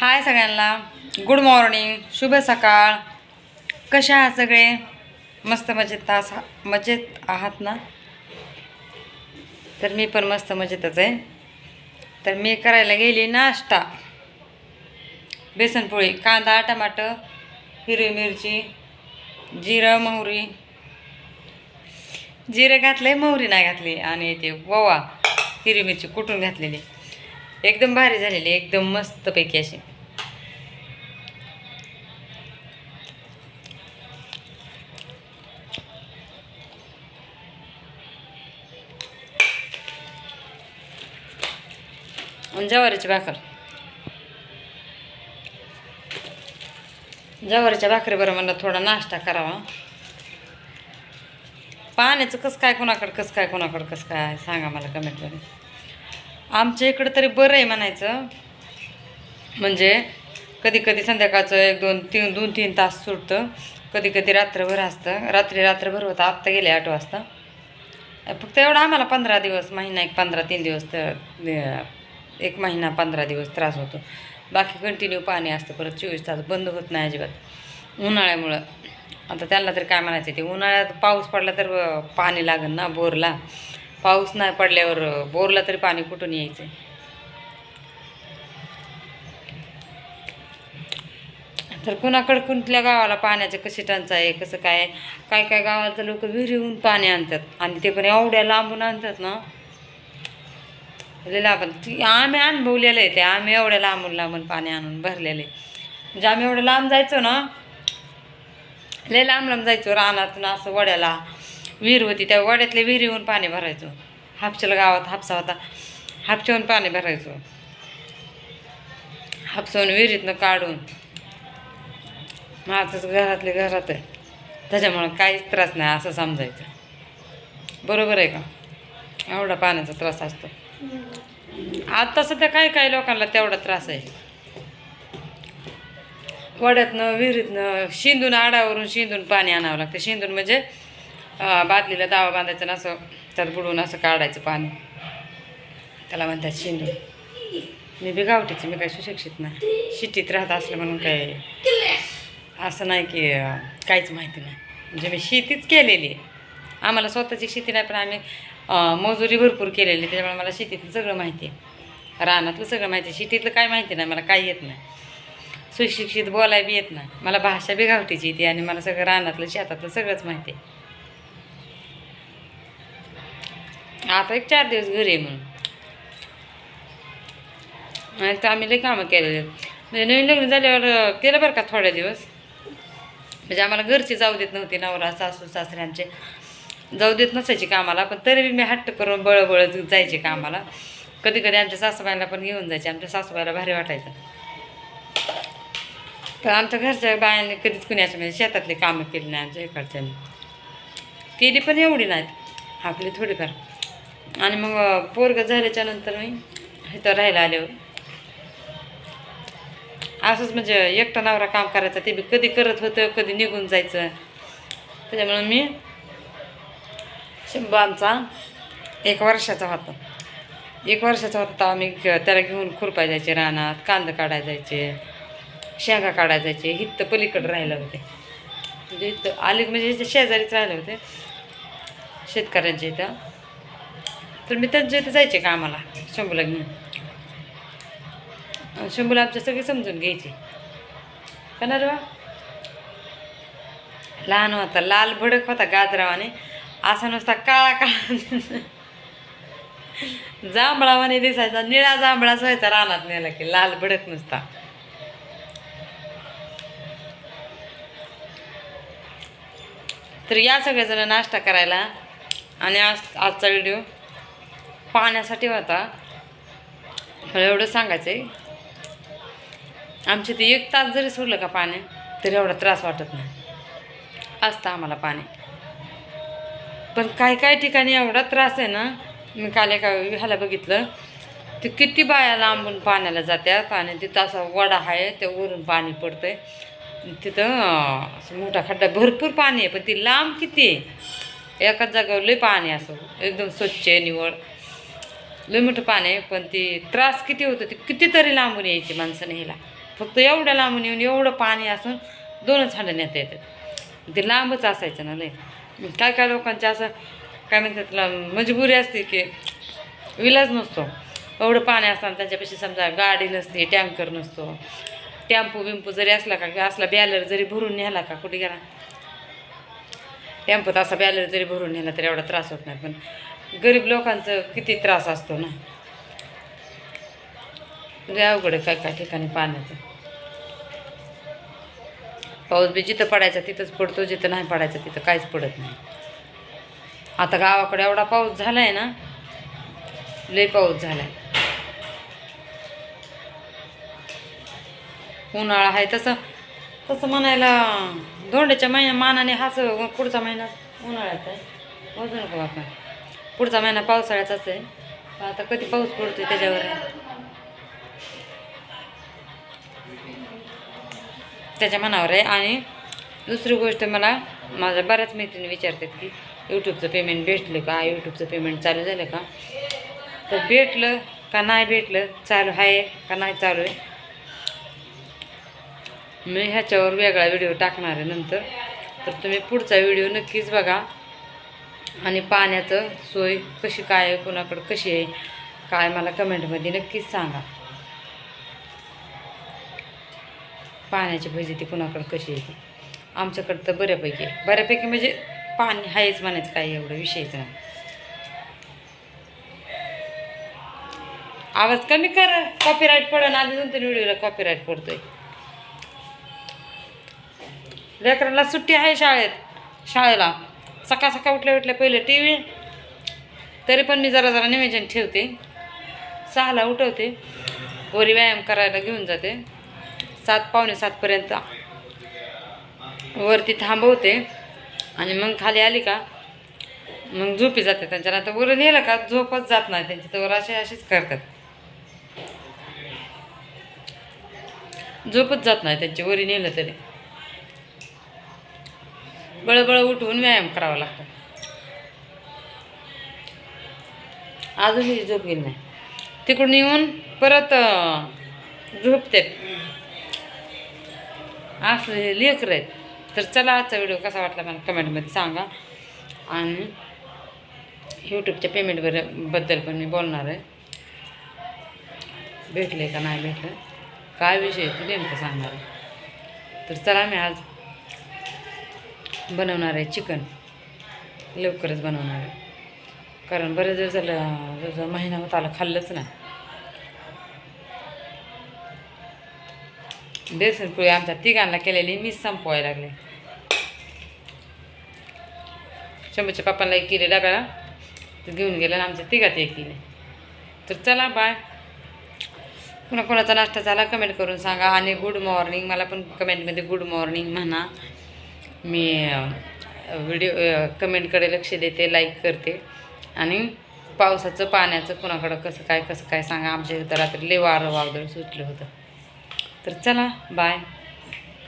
हाय सगळ्यांना. Good morning शुभ सकाळ. कशा आहात सगळे? मस्त मजेत तास मजेत आहात ना? तर मी पण मस्त मजेतच आहे. तर मी करायला गेली नाश्ता. बेसनपोळी कांदा टमाटर हिरवी मिरची जिरं मोहरी. जिरं घातले मोहरी नाही घातली. आणि ते ओवा हिरवी मिरची कुटून घातलेली? एकदम भारी झालेली एकदम मस्तपैकी अशी. जवारीची भाकर. जवारीच्या भाकरीबरोबर म्हणलं थोडा नाश्ता करावा. पाण्याचं कसं काय कोणाकडं कसं काय कोणाकडं कसं काय सांगा मला कमेंटमध्ये आमच्या इकडं तरी बरं आहे म्हणायचं. म्हणजे कधी कधी संध्याकाळचं एक दोन तीन दोन तीन तास सुटतं. कधी कधी रात्रभर असतं. रात्री रात्रभर होतं. आत्ता गेले आठ वाजता. फक्त एवढं आम्हाला पंधरा दिवस महिना एक पंधरा तीन दिवस तर एक महिना पंधरा दिवस त्रास होतो. बाकी कंटिन्यू पाणी असतं. परत चोवीस तास बंद होत नाही अजिबात. उन्हाळ्यामुळं. आता त्यांना तर काय म्हणायचं ते? उन्हाळ्यात पाऊस पडला तर पाणी लागेल ना बोरला. पाऊस नाही पडल्यावर बोरला तरी पाणी कुठून यायचं तर कुणाकडे कुठल्या गावाला पाण्याचं कशी टंचाई आहे कसं काय काय काय गावाला तर लोक विहिरीहून पाणी आणतात आणि ते पण एवढ्या लांबून आणतात ना. लांबून. ती आम्ही अनुभवलेलं आहे ते. आम्ही एवढ्या लांबून लांबून पाणी आणून भरलेलं आहे. म्हणजे आम्ही एवढं लांब जायचो ना लय लांब लांब जायचो रानातून असं वड्याला. विहीर होती त्या वड्यातल्या विहिरीहून पाणी भरायचो. हापशेला गावात हापसा होता हापशाहून पाणी भरायचो. हापसाहून विहिरीतनं काढून माझंच घरातले घरात आहे. त्याच्यामुळं काहीच त्रास नाही असं समजायचं. बरोबर आहे का? एवढा पाण्याचा त्रास असतो. आता सध्या काही काही लोकांना तेवढा त्रास आहे? वड्यातनं विहिरीतनं शिंदून आडावरून शिंदून पाणी आणावं लागतं. शिंदून म्हणजे बादलीला दावा बांधायचं ना असं त्यात बुडवून असं काढायचं पाणी. त्याला म्हणतात शिंदून मी बी गावठीचं मी काही सुशिक्षित नाही. शिटीत राहत असलं म्हणून काय असं नाही की काहीच माहिती नाही. म्हणजे मी शेतीच केलेली. आहे आम्हाला स्वतःची शेती नाही पण आम्ही मजुरी भरपूर केलेली. त्याच्यामुळे मला शेतीतलं सगळं माहिती आहे. रानातलं सगळं माहिती आहे. शेतीतलं काय माहिती नाही मला काही येत नाही. सुशिक्षित बोलाय बी येत नाही. मला भाषा बी गावठीची येते आणि मला सगळं रानातलं शेतातलं सगळंच माहिती आहे. आता एक चार दिवस घरी आहे म्हणून. आणि तर आम्ही लई कामं केलेले म्हणजे नवीन लग्न झाल्यावर केलं बरं का थोड्या दिवस? म्हणजे आम्हाला घरची जाऊ देत नव्हती नवरा सासू सासरे आमचे जाऊ देत नसायची कामाला पण तरी मी हट्ट करून बळबळ जायचे कामाला. कधी कधी आमच्या सासूबाईला पण घेऊन जायचे आमच्या सासूबाईला भारी वाटायचं. तर आमच्या घरच्या बायांनी कधीच कुणी असं म्हणजे शेतातली कामं केली नाही आमच्या इकडच्यांनी. केली पण एवढी नाहीत. आपली थोडीफार. आणि मग पोरग पोरगं झाल्याच्यानंतर मी इथं राहायला आल्यावर असंच म्हणजे एकटा नवरा काम करायचा ते बी कधी करत होतं कधी निघून जायचं. त्याच्यामुळं मी शंभू आमचा एक वर्षाचा होता. एक वर्षाचा होता आम्ही मी त्याला घेऊन खुरपाय जायचे रानात कांदा काढाय जायचे शेंगा काढाय जायचे हित्त पलीकडे राहिले होते. म्हणजे इथं आले म्हणजे शेजारीच राहिले होते. शेतकऱ्यांच्या इथं. तर मी त्यांच्या इथे जायचे कामाला शंभूला घेऊन. शंभूला आमच्या सगळे समजून घ्यायचे. का ना रे लहान होता लाल भडक होता गाजरावाने. असा नुसता काळा काळा. जांभळावाने दिसायचा निळा जांभळाच व्हायचा रानात नेला की लाल भडक नुसता. तर या सगळेजण नाश्ता करायला आणि आज आजचा व्हिडिओ पाण्यासाठी होता. मला एवढं सांगायचं आहे आमच्या ते एक तास जरी सोडलं का पाणी तरी एवढा त्रास वाटत नाही. असतं आम्हाला पाणी. पण काही काही ठिकाणी एवढा त्रास आहे ना मी काल एका ह्याला बघितलं ते किती बाया लांबून पाण्याला जात्यात आणि तिथं असा वडा आहे त्या वरून पाणी पडतं आहे तिथं मोठा खड्डा भरपूर पाणी आहे पण ती लांब किती आहे? एकाच जागेवर लई पाणी असं. एकदम स्वच्छ आहे निवड लय मोठं पाणी आहे पण ती त्रास किती होतो ती कितीतरी लांबून यायची माणसाने ह्याला. फक्त एवढ्या लांबून येऊन एवढं पाणी असून दोनच हांडं नेता येतात. ते लांबच असायचं ना लय. काय काय लोकांच्या असं काय म्हणतात मजबुरी असते की विलाज नसतो. एवढं पाणी असताना त्यांच्यापाशी समजा गाडी नसते टँकर नसतो. टॅम्पू बिंपू जरी असला का असला बॅलर जरी भरून न्याला का कुठे गेला? टेम्पोत असा बॅलर जरी भरून नेला तरी एवढा त्रास होत नाही पण गरीब लोकांचं किती त्रास असतो ना? अवघड आहे काय काय ठिकाणी पाण्याचं. पाऊस बी जिथं पडायचा तिथंच पडतो जिथं नाही पडायचा तिथं काहीच पडत नाही. आता गावाकडे एवढा पाऊस झालाय ना लय पाऊस झालाय. उन्हाळा आहे तसं तसं म्हणायला धोंड्याच्या महिन्या मानाने हाच पुढचा महिना उन्हाळ्याचा आहे. वाजू नको आपण पुढचा महिना पावसाळ्याचाच आहे आता कधी पाऊस पडतोय त्याच्यावर. त्याच्या मनावर आहे. आणि दुसरी गोष्ट मला माझ्या बऱ्याच मैत्रिणी विचारतात की यूट्यूबचं पेमेंट भेटलं का? यूट्यूबचं पेमेंट चालू झालं का? तर भेटलं का नाही भेटलं चालू आहे का नाही चालू आहे. मी ह्याच्यावर वेगळा व्हिडिओ टाकणार आहे नंतर. तर तुम्ही पुढचा व्हिडिओ नक्कीच बघा. आणि पाण्याचं सोय कशी काय आहे कोणाकडं कशी आहे काय मला कमेंटमध्ये नक्कीच सांगा. पाण्याची फजिती कुणाकडं कशी आहे ती. आमच्याकडं तर बऱ्यापैकी आहे बऱ्यापैकी म्हणजे पाणी आहेच म्हणायचं काही एवढं विषयच नाही. आवाज कमी कर कॉपीराईट पडन आधी दोन तीन व्हिडिओला कॉपीराईट पडतोय. लेकरांना सुट्टी आहे शाळेत शाळेला. सकाळ सकाळ उठल्या उठल्या पहिले टी व्ही तरी पण मी जरा जरा निवेदन ठेवते. सहाला उठवते. वरी व्यायाम करायला घेऊन जाते. सात पावणे सातपर्यंत वरती थांबवते. आणि मग खाली आली का मग झोपी जाते त्यांच्या आता वर नेलं का झोपच जात नाही त्यांची. तर वर असे असेच करतात. झोपच जात नाही त्यांची. वरी नेलं तरी. बळबळ उठवून व्यायाम करावा लागतो. अजूनही झोप गेली नाही तिकडून येऊन परत झोपते. झोपतात असं लेकर आहेत. तर चला आजचा व्हिडिओ कसा वाटला मला कमेंटमध्ये सांगा. आणि यूट्यूबच्या पेमेंटवर बद्दल पण मी बोलणार आहे. भेटले का नाही भेटलं? काय विषय आहे ते नेमकं सांगणार तर चला मी आज बनवणार आहे चिकन लवकरच बनवणार आहे. कारण बरेच दिवस झालं महिना होत आला खाल्लंच ना बेसन पोळी आमच्या तिघांना केलेली मीच संपवायला लागले. शंभूच्या पप्पांना एक केली डब्याला तर घेऊन गेलं आणि आमच्या तिघात एक किले. तर चला बाय पुन्हा कोणाचा नाश्ता झाला कमेंट करून सांगा. आणि गुड मॉर्निंग मला पण कमेंटमध्ये गुड मॉर्निंग म्हणा. मी व्हिडिओ कमेंटकडे लक्ष देते लाईक करते. आणि पावसाचं पाण्याचं कुणाकडं कसं काय कसं काय सांगा. आमच्या इथं रात्री लय वारं वावदळ सुटलं होतं. तर चला बाय.